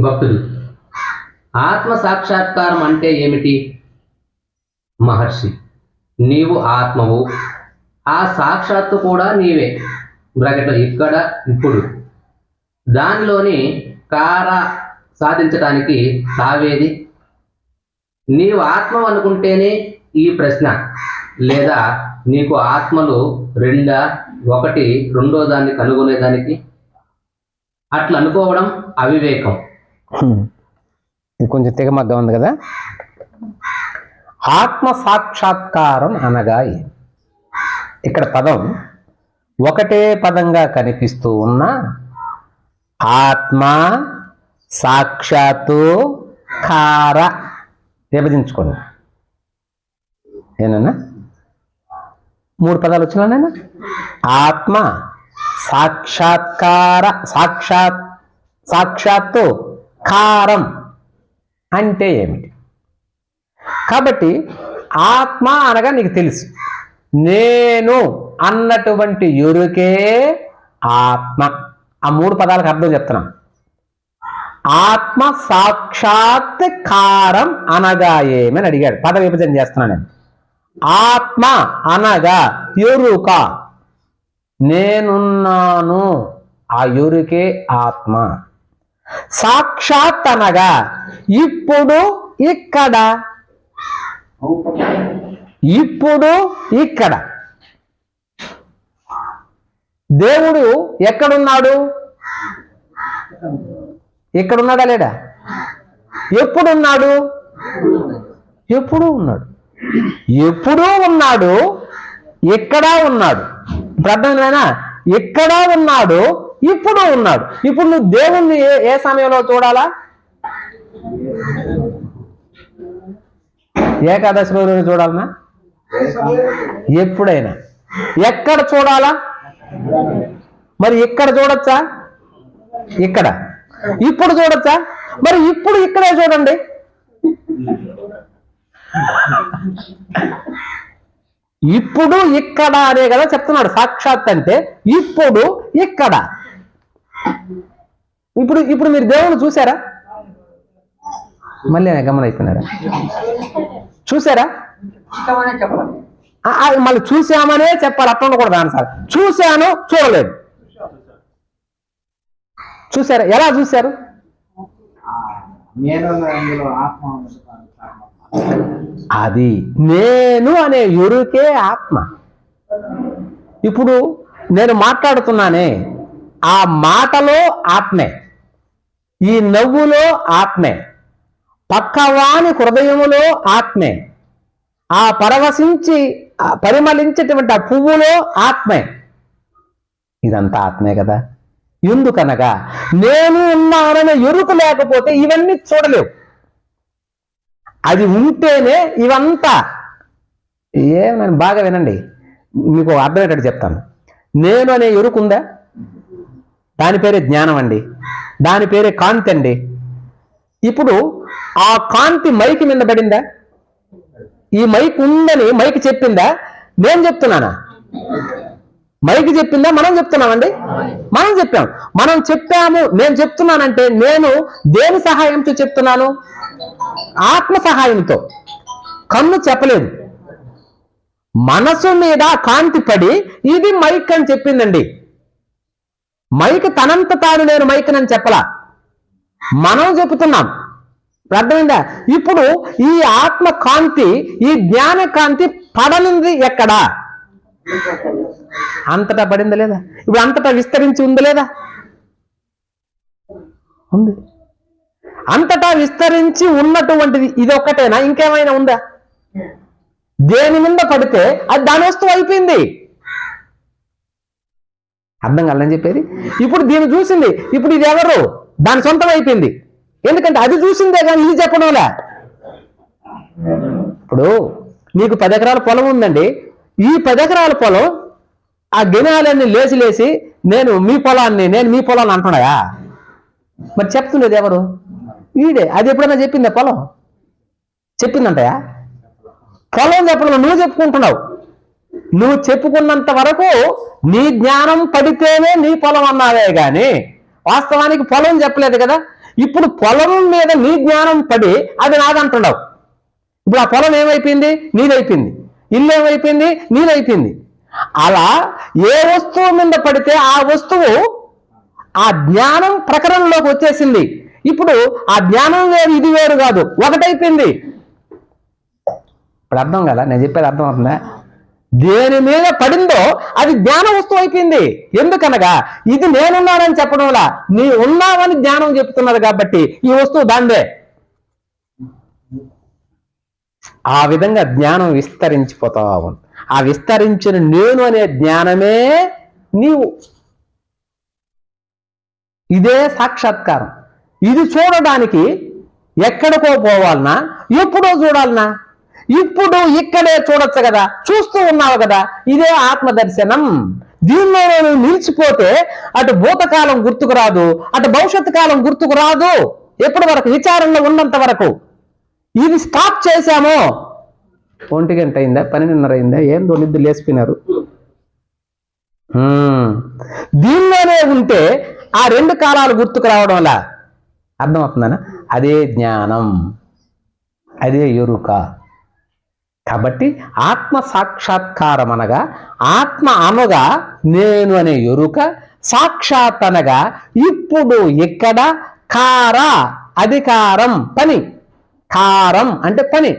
భక్తుడు ఆత్మ సాక్షాత్కారం అంటే ఏమిటి? మహర్షి నీవు ఆత్మవు. ఆ సాక్షాత్తు కూడా నీవే. బ్రగట ఇక్కడ ఇప్పుడు. దానిలోని కార సాధించడానికి తావేది? నీవు ఆత్మ అనుకుంటేనే ఈ ప్రశ్న. లేదా నీకు ఆత్మలు రెండా ఒకటి రెండో దాన్ని కనుగొనేదానికి? అట్లా అనుకోవడం అవివేకం. ఇది కొంచెం తెగమగ్గ ఉంది కదా. ఆత్మ సాక్షాత్కారం అనగా ఇక్కడ పదం ఒకటే పదంగా కనిపిస్తూ ఉన్న ఆత్మ సాక్షాత్తు కార విభజించుకోండి. ఏనన్నా? మూడు పదాలు వచ్చినా ఆత్మ సాక్షాత్కార సాక్షాత్ సాక్షాత్తు కారం అంటే ఏమిటి? కాబట్టి ఆత్మ అనగా నీకు తెలుసు. నేను అన్నటువంటి ఎరుకే ఆత్మ. ఆ మూడు పదాలకు అర్థం చెప్తున్నాం. ఆత్మ సాక్షాత్ కారం అనగా ఏమని అడిగాడు. పద విభజన చేస్తున్నాను నేను. ఆత్మ అనగా ఎరుక నేనున్నాను. ఆ ఎరుకే ఆత్మ. సాక్షాత్ అనగా ఇప్పుడు ఇక్కడ. ఇప్పుడు ఇక్కడ. దేవుడు ఎక్కడున్నాడు? ఎక్కడున్నాడా లేడా? ఎప్పుడున్నాడు? ఎప్పుడు ఉన్నాడు. ఎప్పుడూ ఉన్నాడు? ఎక్కడా ఉన్నాడు. ఇప్పుడు అర్థమైందేనా ఎక్కడా ఉన్నాడు? ఇప్పుడు ఉన్నాడు. ఇప్పుడు నువ్వు దేవుణ్ణి ఏ ఏ సమయంలో చూడాలా? ఏకాదశి రోజు చూడాలనా? ఎప్పుడైనా. ఎక్కడ చూడాలా? మరి ఇక్కడ చూడొచ్చా? ఇక్కడ. ఇప్పుడు చూడొచ్చా? మరి ఇప్పుడు ఇక్కడే చూడండి. ఇప్పుడు ఇక్కడ అనే కదా చెప్తున్నాడు. సాక్షాత్ అంటే ఇప్పుడు ఇక్కడ. ఇప్పుడు ఇప్పుడు మీరు దేవుని చూసారా మళ్ళీ గమనం అయిపోయినారా చూసారా మళ్ళీ చూసామనే చెప్పాలి అట్లా ఉండకూడదు ఆన్సర్ చూశాను చూడలేదు. చూసారా ఎలా చూశారు. అది నేను అనే ఎరుకే ఆత్మ. ఇప్పుడు నేను మాట్లాడుతున్నానే ఆ మాటలో ఆత్మే ఈ నవ్వులో ఆత్మే పక్కవాని హృదయములో ఆత్మే ఆ పరవశించి పరిమళించేటువంటి ఆ పువ్వులో ఆత్మే. ఇదంతా ఆత్మే కదా. ఎందుకనగా నేను ఉన్నాననే ఎరుకు లేకపోతే ఇవన్నీ చూడలేవు. అది ఉంటేనే ఇవంతా. ఏం బాగా వినండి మీకు అర్థమయ్యేటట్టు చెప్తాను. నేను అనే ఎరుకుందా? దాని పేరే జ్ఞానం అండి. దాని పేరే కాంతి అండి. ఇప్పుడు ఆ కాంతి మైకి మీద పడిందా? ఈ మైక్ ఉందని మైక్ చెప్పిందా? నేను చెప్తున్నానా? మైక్ చెప్పిందా? మనం చెప్తున్నామండి? మనం చెప్పాం. మనం చెప్పాము నేను చెప్తున్నానంటే నేను దేని సహాయంతో చెప్తున్నాను? ఆత్మ సహాయంతో. కన్ను చెప్పలేదు. మనసు మీద కాంతి పడి ఇది మైక్ అని చెప్పిందండి. మైక్ తనంత తాను నేను మైక్ అని చెప్పలా. మనం చెబుతున్నాం అర్థమైందా? ఇప్పుడు ఈ ఆత్మ కాంతి ఈ జ్ఞాన కాంతి పడనుంది ఎక్కడా? అంతటా పడిందా లేదా? ఇప్పుడు అంతటా విస్తరించి ఉందా లేదా? ఉంది. అంతటా విస్తరించి ఉన్నటువంటిది ఇది ఒక్కటేనా ఇంకేమైనా ఉందా? దేని మీద పడితే అది దాని వస్తువు అయిపోయింది. అర్థం కాలని చెప్పేది? ఇప్పుడు దీన్ని చూసింది. ఇప్పుడు ఇది ఎవరు? దాని సొంతం అయిపోయింది. ఎందుకంటే అది చూసిందే కానీ ఇది చెప్పడంలా ఇప్పుడు నీకు పది ఎకరాల పొలం ఉందండి. ఈ పది ఎకరాల పొలం ఆ గినాలన్నీ లేచి లేచి నేను మీ పొలాన్ని నేను మీ పొలాన్ని అంటున్నాయా? మరి చెప్తుండేది ఎవరు? వీడే అది ఎప్పుడైనా చెప్పిందా పొలం? చెప్పిందంటయా? పొలం చెప్పడం నువ్వు చెప్పుకుంటున్నావు. నువ్వు చెప్పుకున్నంత వరకు నీ జ్ఞానం పడితేనే నీ పొలం అన్నావే గాని వాస్తవానికి పొలం చెప్పలేదు కదా? ఇప్పుడు పొలం మీద నీ జ్ఞానం పడి అది నాదంటున్నావు. ఇప్పుడు ఆ పొలం ఏమైపోయింది? నీదైపోయింది. ఇల్లు ఏమైపోయింది? నీదైపోయింది. అలా ఏ వస్తువు మీద పడితే ఆ వస్తువు ఆ జ్ఞానం ప్రకరణలోకి వచ్చేసింది. ఇప్పుడు ఆ జ్ఞానం వేరు ఇది వేరు కాదు. ఒకటైపోయింది. ఇప్పుడు అర్థం కదా? నేను చెప్పేది అర్థం అవుతుందా దేని మీద పడిందో అది జ్ఞాన వస్తువు అయిపోయింది. ఎందుకనగా ఇది నేనున్నానని చెప్పడంలా నీ ఉన్నావని జ్ఞానం చెప్తున్నది కాబట్టి ఈ వస్తువు దాందే ఆ విధంగా జ్ఞానం విస్తరించిపోతా ఉంది ఆ విస్తరించిన నేను అనే జ్ఞానమే నీవు. ఇదే సాక్షాత్కారం. ఇది చూడడానికి ఎక్కడికో పోవాలనా? ఎప్పుడో చూడాలనా? ఇప్పుడు ఇక్కడే చూడొచ్చు కదా చూస్తూ ఉన్నావు కదా ఇదే ఆత్మదర్శనం. దీనిలో నువ్వు నిలిచిపోతే అటు భూతకాలం గుర్తుకు రాదు అటు భవిష్యత్ కాలం గుర్తుకు రాదు. ఎప్పటి వరకు? విచారణలో ఉన్నంత వరకు. ఇది స్టాప్ చేశాము. ఒంటి గంట అయిందా? పన్నెండున్నర అయిందా? ఏం నిద్ర లేచిపోయినారు. హ్మ్. దీనిలోనే ఉంటే ఆ రెండు కాలాలు గుర్తుకు రావడం వల్ల అర్థమవుతుందనా? అదే జ్ఞానం. అదే ఎరుక. కాబట్టి ఆత్మ సాక్షాత్కారం అనగా ఆత్మ అనగా నేను అనే ఎరుక సాక్షాత్ అనగా ఇప్పుడు ఇక్కడ కార అధికారం పని. కారం అంటే పని.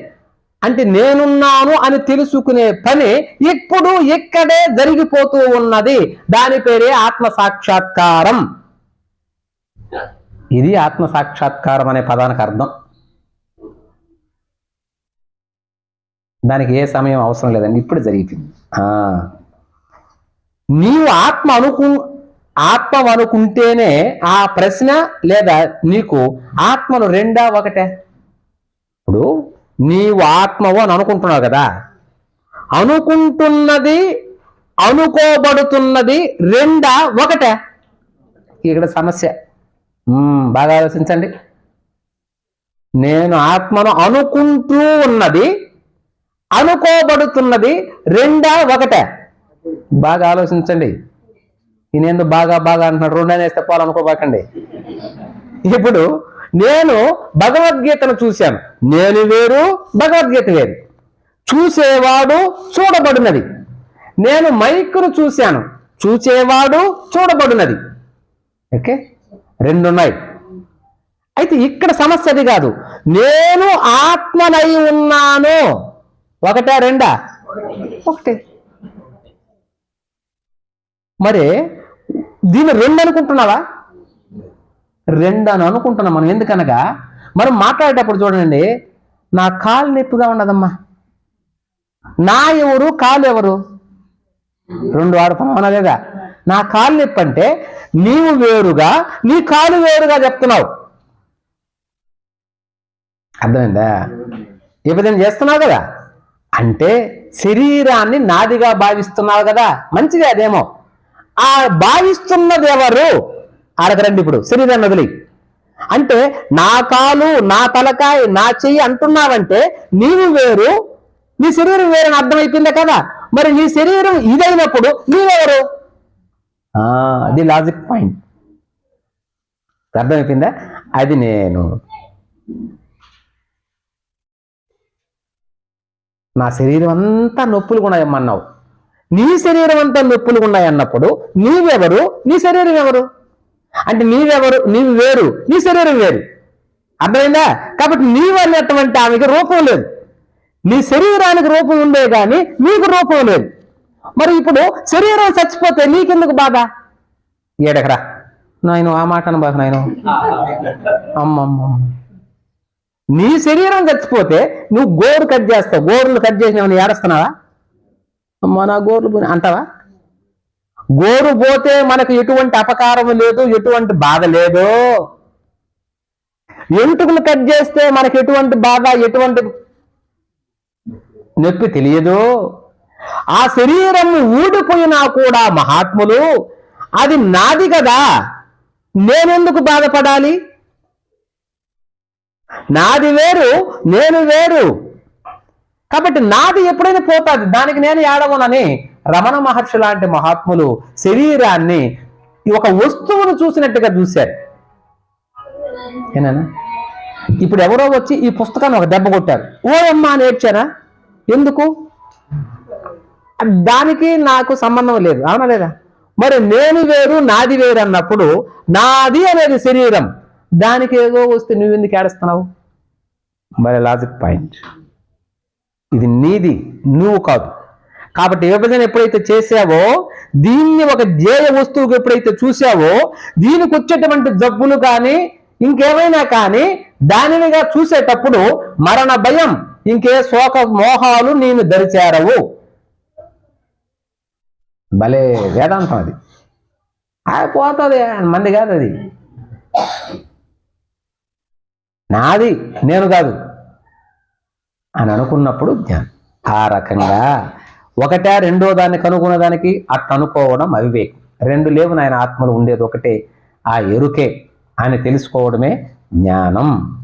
అంటే నేనున్నాను అని తెలుసుకునే పని ఇప్పుడు ఇక్కడే జరిగిపోతూ ఉన్నది. దాని పేరే ఆత్మ సాక్షాత్కారం. ఇది ఆత్మ సాక్షాత్కారం అనే పదానికి అర్థం. దానికి ఏ సమయం అవసరం లేదండి. ఇప్పుడు జరిగిపోయింది. ఆ. నీవు ఆత్మ అనుకు ఆత్మ అనుకుంటేనే ఆ ప్రశ్న లేదా నీకు ఆత్మను రెండా ఒకటే? ఇప్పుడు నీవు ఆత్మవు అని అనుకుంటున్నావు కదా. అనుకుంటున్నది అనుకోబడుతున్నది రెండా ఒకటే? ఇక్కడ సమస్య. బాగా ఆలోచించండి. నేను ఆత్మను అనుకుంటూ ఉన్నది అనుకోబడుతున్నది రెండా ఒకటే. బాగా ఆలోచించండి. ఈయనేందు బాగా బాగా అంటున్నాడు. రెండు అనేస్తే పోవాలనుకోబాకండి ఇప్పుడు నేను భగవద్గీతను చూశాను. నేను వేరు భగవద్గీత వేరు. చూసేవాడు చూడబడినది. నేను మైకును చూశాను. చూసేవాడు చూడబడినది. ఓకే? రెండు ఉన్నాయి అయితే ఇక్కడ సమస్య అది కాదు. నేను ఆత్మనై ఉన్నాను. ఒకటా రెండా? ఒకటే. మరి దీన్ని రెండు అనుకుంటున్నావా? రెండు అని అనుకుంటున్నాం మనం ఎందుకనగా? మనం మాట్లాడేటప్పుడు చూడండి నా కాలు నొప్పిగా ఉండదమ్మా నా ఎవరు కాలు ఎవరు? రెండు వాడుతున్నాం అనలేదా నా కాలు నొప్పి అంటే నీవు వేరుగా నీ కాలు వేరుగా చెప్తున్నావు. అర్థమైందా? ఈ విధంగా చేస్తున్నావు కదా? అంటే శరీరాన్ని నాదిగా భావిస్తున్నావు కదా. మంచిది అదేమో. ఆ భావిస్తున్నది ఎవరు? అడగరండి ఇప్పుడు శరీరాన్ని వదిలి. అంటే నా కాలు నా తలకాయ నా చెయ్యి అంటున్నావంటే నీవు వేరు నీ శరీరం వేరని అర్థమైపోయిందే కదా? మరి నీ శరీరం ఇదైనప్పుడు నీవెవరు? ఆ, అది లాజిక్ పాయింట్ అర్థమైపోయిందా? అది నేను. నా శరీరం అంతా నొప్పులు ఉన్నాయమ్మన్నావు నీ శరీరం అంతా నొప్పులు ఉన్నాయన్నప్పుడు నీవెవరు? నీ శరీరం ఎవరు? అంటే నీవెవరు? నీవు వేరు. నీ శరీరం వేరు. అర్థమైందా? కాబట్టి నీవు అనేటువంటి ఆమెకి రూపం లేదు. నీ శరీరానికి రూపం ఉండే కానీ నీకు రూపం లేదు. మరి ఇప్పుడు శరీరం చచ్చిపోతే నీకెందుకు బాధ? ఏడకరా. నాయను ఆ మాట అనబాకు నాయను. అమ్మమ్మ నీ శరీరం చచ్చిపోతే నువ్వు గోరు కట్ చేస్తావు. గోర్లు కట్ చేసినావు ఏడుస్తున్నావా? అమ్మా నా గోర్లు పోయి అంటావా? గోరు పోతే మనకు ఎటువంటి అపకారం లేదు ఎటువంటి బాధ లేదు. ఎంటుకలు కట్ చేస్తే మనకు ఎటువంటి బాధ ఎటువంటి నొప్పి తెలియదు. ఆ శరీరం ఊడిపోయినా కూడా మహాత్ములు అది నాది కదా. నేనెందుకు బాధపడాలి? నాది వేరు నేను వేరు. కాబట్టి నాది ఎప్పుడైనా పోతుంది. దానికి నేను ఏడవనని రమణ మహర్షి లాంటి మహాత్ములు శరీరాన్ని ఒక వస్తువును చూసినట్టుగా చూశారు. ఏనా ఇప్పుడు ఎవరో వచ్చి ఈ పుస్తకాన్ని ఒక దెబ్బ కొట్టారు. ఓ అమ్మ అని ఎందుకు? దానికి నాకు సంబంధం లేదు. అవునా లేదా? మరి నేను వేరు నాది వేరు అన్నప్పుడు నాది అనేది శరీరం. దానికి ఏదో వస్తే నువ్వు ఎందుకు ఏడుస్తున్నావు? మరి లాజిక్ పాయింట్. ఇది నీది నువ్వు కాదు. కాబట్టి విభజన ఎప్పుడైతే చేసావో దీన్ని ఒక ధ్యేయ వస్తువుకు ఎప్పుడైతే చూసావో దీనికి వచ్చేటువంటి జబ్బులు కానీ ఇంకేమైనా కానీ దానినిగా చూసేటప్పుడు మరణ భయం ఇంకే శోక మోహాలు నేను దరిచేరవు. భలే వేదాంతం అది. ఆ పోతుంది మంది కాదు అది. నాది నేను కాదు. అని అనుకున్నప్పుడు జ్ఞానం. ఆ రకంగా ఒకటే రెండో దాన్ని కనుగొన్న దానికి అట్ట అనుకోవడం అవివేకం. రెండు లేవు నాయన ఆత్మలు ఉండేది ఒకటే. ఆ ఎరుకే అని తెలుసుకోవడమే జ్ఞానం.